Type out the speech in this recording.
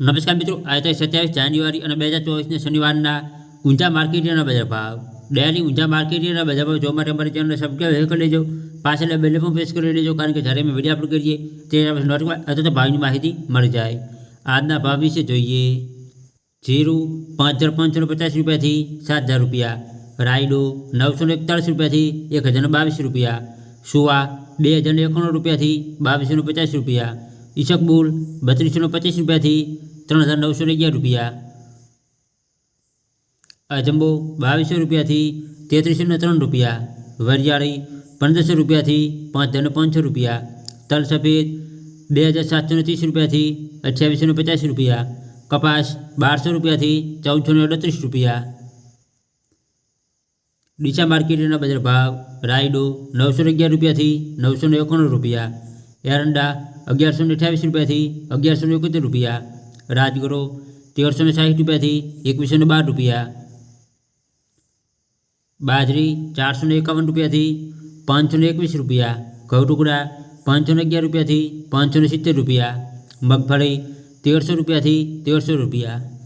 નમસ્કાર મિત્રો આજે સત્યાવીસ જાન્યુઆરી અને બે હજાર ચોવીસને શનિવારના ઊંઝા માર્કેટના બજાર ભાવ ડેલી ઊંઝા માર્કેટના બજાર ભાવ જોવા માટે અમારી ચેનલને સબસ્ક્રાઈબ કરી લેજો પાછળ બેલે પણ પ્રેસ કરી લેજો કારણ કે જ્યારે અમે વિડીયો અપલોડ કરીએ તે નોટિફિકેશન અથવા તો ભાવની માહિતી મળી જાય આજના ભાવ વિશે જોઈએ જીરું પાંચ હજાર પાંચસો પચાસ રૂપિયાથી સાત હજાર રૂપિયા રાયડો નવસો ને એકતાળીસ રૂપિયાથી એક હજાર બાવીસ રૂપિયા સુવા બે હજાર એકાણું રૂપિયાથી બાવીસો પચાસ રૂપિયા ઈશકબુલ બત્રીસો પચીસ રૂપિયાથી ત્રણ હજાર નવસો અગિયાર રૂપિયા. અજંબો બાવીસો રૂપિયાથી તેત્રીસો ને ત્રણ રૂપિયા. વરિયાળી પંદરસો રૂપિયાથી પાંચ હજારને પાંચસો રૂપિયા. તલ સફેદ બે હજાર સાતસો ને ત્રીસ રૂપિયાથી અઠ્યાવીસો ને પચાસ રૂપિયા. કપાસ બારસો રૂપિયાથી ચૌદસો ને અડત્રીસ રૂપિયા. ડીસા માર્કેટના બજાર ભાવ રાયડો નવસો અગિયાર રૂપિયાથી નવસો ને એકાણું રૂપિયા. એરંડા અગિયારસો ને અઠ્યાવીસ રૂપિયાથી અગિયારસો ને એકોતેર રૂપિયા. રાજગરો તેરસો ને સાઠ રૂપિયાથી એકવીસો ને બાર રૂપિયા. બાજરી ચારસો ને એકાવન રૂપિયાથી પાંચસો ને એકવીસ રૂપિયા. ઘઉં ટુકડા પાંચસો ને અગિયાર રૂપિયાથી પાંચસો ને સિત્તેર રૂપિયા. મગફળી તેરસો રૂપિયાથી તેરસો રૂપિયા.